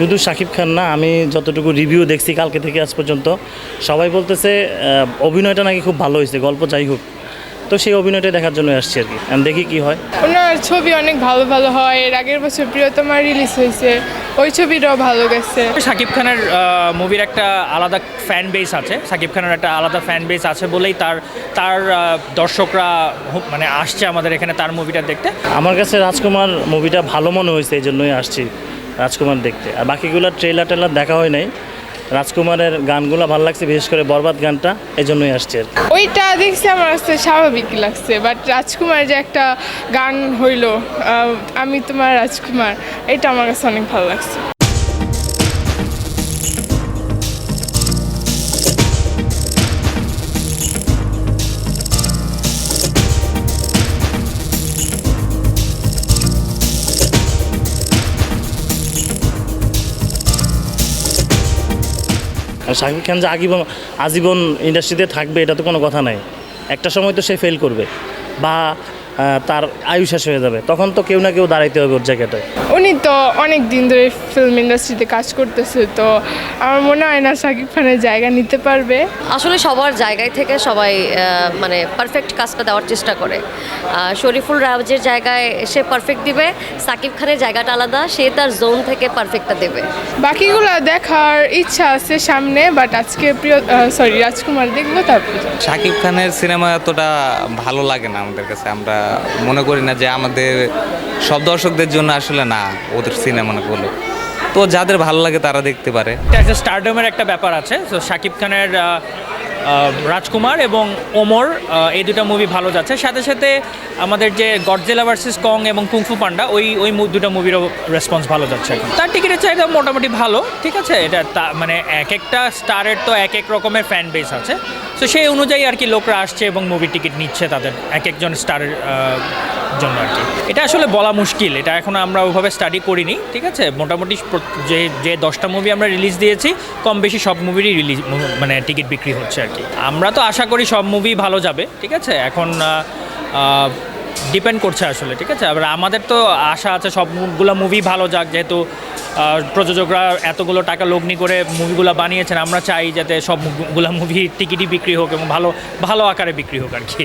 শুধু শাকিব খান না আমি যতটুকু রিভিউ দেখছি কালকে থেকে আজ পর্যন্ত সবাই বলতেছে অভিনয়টা নাকি খুব ভালো হয়েছে গল্প যাই হোক। তো সেই অভিনয়টা দেখার জন্য আসছি আর কি আমি দেখি কি হয়। ওনার ছবি অনেক ভালো ভালো হয় এর আগের বছর প্রিয়তমা রিলিজ হয়েছে ওই ছবিটাও ভালো গেছে। শাকিব খানের মুভির একটা আলাদা ফ্যান বেস আছে শাকিব খানের একটা আলাদা ফ্যান বেস আছে বলেই তার তার দর্শকরা মানে আসছে আমাদের এখানে তার মুভিটা দেখতে। আমার কাছে রাজকুমার মুভিটা ভালো মনে হয়েছে এই জন্যই আসছি। রাজকুমার দেখতে। আর বাকিগুলো ট্রেলার টেলার দেখা হয় নাই। রাজকুমারের গানগুলো ভালো লাগছে, বিশেষ করে বরবাদ গানটা এই জন্যই আসছে ওইটা দেখছি আমার আসতে স্বাভাবিক লাগছে বাট রাজকুমার যে একটা গান হইল আমি তোমার রাজকুমার, এটা আমার কাছে অনেক ভালো লাগছে। আর শাকিব খান যে আজীবন আজীবন ইন্ডাস্ট্রিতে থাকবে, এটা তো কোনো কথা নাই। একটা সময় তো সে ফেল করবে। বা তার আয়ু শেষ হয়ে যাবে। তখন তো কেউ না কেউ দাঁড়াইতে হবে ওর জায়গাটায়। উনি তো অনেক দিন ধরে ফিল্ম ইন্ডাস্ট্রিতে কাজ করতেছে তো আমার মনে হয় না শাকিব খানের জায়গা নিতে পারবে। আসলে সবার জায়গায় থেকে সবাই মানে পারফেক্ট কাজটা দেওয়ার চেষ্টা করে। শরীফুল রাজের জায়গায় সে পারফেক্ট দিবে সাকিব খানের জায়গাটা আলাদা সে তার জোন থেকে পারফেক্টটা দেবে। বাকিগুলো দেখার ইচ্ছা আছে সামনে বাট আজকে প্রিয় সরি রাজকুমার দেখব তারপর। শাকিব খানের সিনেমা এতটা ভালো লাগে না আমাদের কাছে আমরা মনে করি না যে আমাদের সব দর্শকদের জন্য আসলে না, ওদের সিনেমা সিনেমাগুলো তো যাদের ভালো লাগে তারা দেখতে পারে। একটা স্টারডমের একটা ব্যাপার আছে। তো শাকিব খানের রাজকুমার এবং ওমর এই দুটো মুভি ভালো যাচ্ছে। সাথে সাথে আমাদের যে গডজেলা ভার্সেস কং এবং কুংফু পান্ডা ওই ওই দুটো মুভিরও রেসপন্স ভালো যাচ্ছে তার টিকিটের চাহিদা মোটামুটি ভালো, ঠিক আছে? এটা তা মানে এক একটা স্টারের তো এক এক রকমের ফ্যান বেস আছে। তো সেই অনুযায়ী আর কি লোকরা আসছে এবং মুভি টিকিট নিচ্ছে তাদের, এক একজন স্টারের জন্য আর কি। এটা আসলে বলা মুশকিল, এটা এখন আমরা ওইভাবে স্টাডি করিনি, ঠিক আছে? মোটামুটি যে যে দশটা মুভি আমরা রিলিজ দিয়েছি, কম বেশি সব মুভিরই রিলিজ মানে টিকিট বিক্রি হচ্ছে আর কি। আমরা তো আশা করি সব মুভি ভালো যাবে, ঠিক আছে? এখন ডিপেন্ড করছে আসলে, ঠিক আছে? আবার আমাদের তো আশা আছে সবগুলো মুভি ভালো যাক, যেহেতু প্রযোজকরা এতগুলো টাকা লগ্নি করে মুভিগুলো বানিয়েছেন, আমরা চাই যাতে সবগুলো মুভি টিকিটই বিক্রি হোক এবং ভালো ভালো আকারে বিক্রি হোক আর কি।